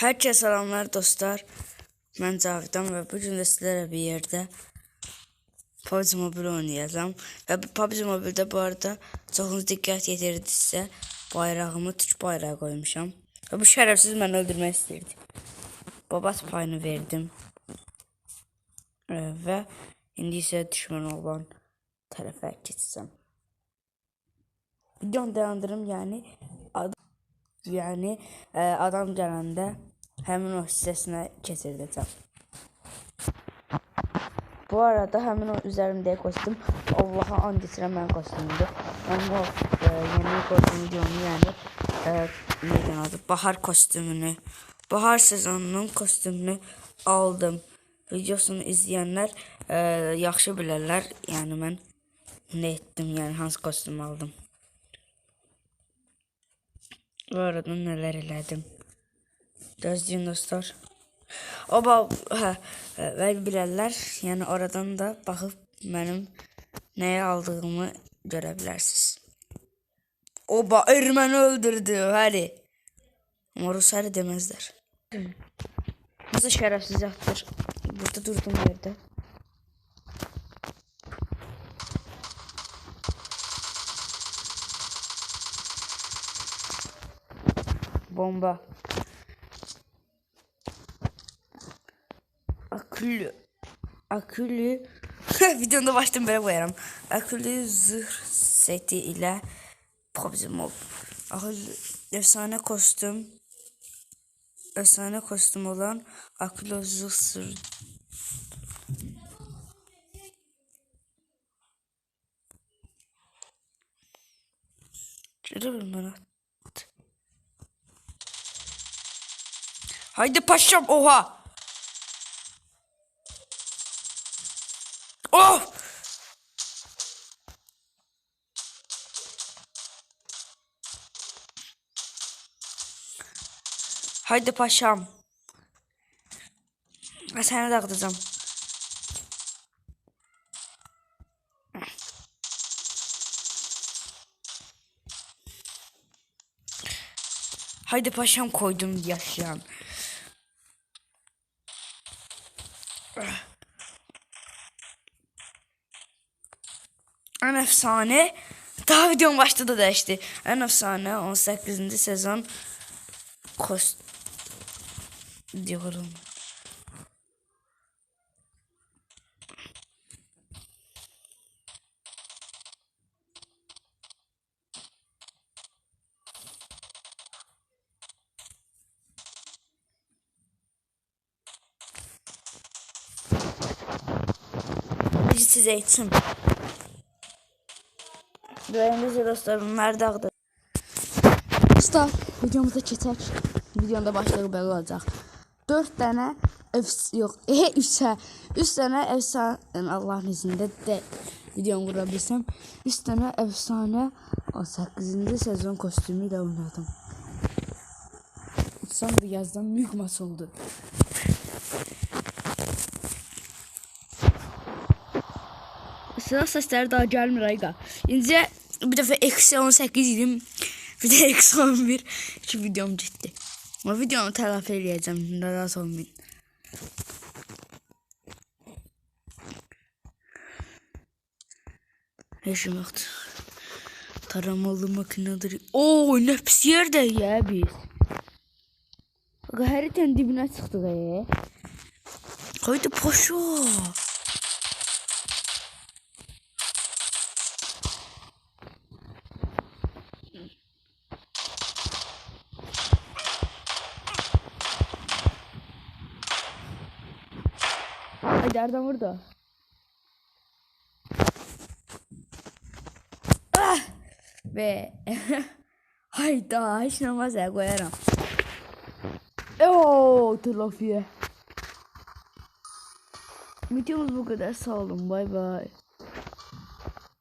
Herkese selamlar dostlar. Ben Cavidan ve bugün de sizlere bir yerde PUBG Mobile oynayacağım. Ve bu PUBG Mobile'de bu arada çoxunuz diqqət yetirdinizsə bayrağımı Türk bayrağı koymuşam. Ve bu şerefsiz beni öldürmək istəyirdi. Babat payını verdim. Ee, ve indi isə düşman olan tərəfə keçəcəm. Videonu dayandırım yani ad yani e, adam gələndə həmin o hissəsinə keçirdəcəm. Bu arada həmin o üzərimdəki kostyum Allaha and içirəm mənim kostyumumdur. Mənim o e, yeni koydum videomu yəni e, neydən adı? Bahar kostyumunu, bahar sezonunun kostyumunu aldım. Videosunu izləyənlər e, yaxşı bilərlər. Yəni mən nə etdim, yəni hansı kostyumu aldım. Bu arada neler elədim. Gözləyin dostlar. Oba, hə, və bilərlər. Yəni oradan da baxıb mənim nəyə aldığımı görə bilərsiniz. Oba, erməni öldürdü, həri. Amma rus həri deməzlər. Nasıl şərəfsiz yatdır. Burada durdum yerdə. Bomba. Akülü. Akülü. Videonda baştan belə qoyaram. Akülü zırh seti ilə PUBG Mob. Akülü efsane kostüm. Efsane kostüm olan Akülü zırh sır. Çırpın bana. Haydi paşam oha. Oh! Haydi paşam. Ben seni dağıtacağım. Haydi paşam koydum yaşayan. En efsane daha videonun başta da değişti. En efsane 18. sezon kost diyorum. Size eğitim. Beğendiyse dostlar bunlar dağıdı. Dostlar videomuza keçək. Videonun da başlığı belə olacaq. 4 dənə efs yox, e 3-ə 3 dənə efsane yəni Allahın izində də videonu qura bilsəm 3 dənə efsane 18-ci sezon kostyumu ilə oynadım. Uçsam da yazdan mühmas oldu. Sıra sesleri daha gelmiyor Ayga. İnce bir defa eksi 18 idim. Bir de eksi 11. Şu videom ciddi. Ama videomu telafi edeceğim. Rahat olmayın. Yaşım yoktu. Taramalı makinedir. Oo ne pis yerde ya biz. Haritanın dibine çıktık ya. Haydi poşo. Nereden vurdu? Ah! Ve hayda hiç namaz ya koyarım. Oo trafiğe. Videomuz bu kadar sağ olun bay bay.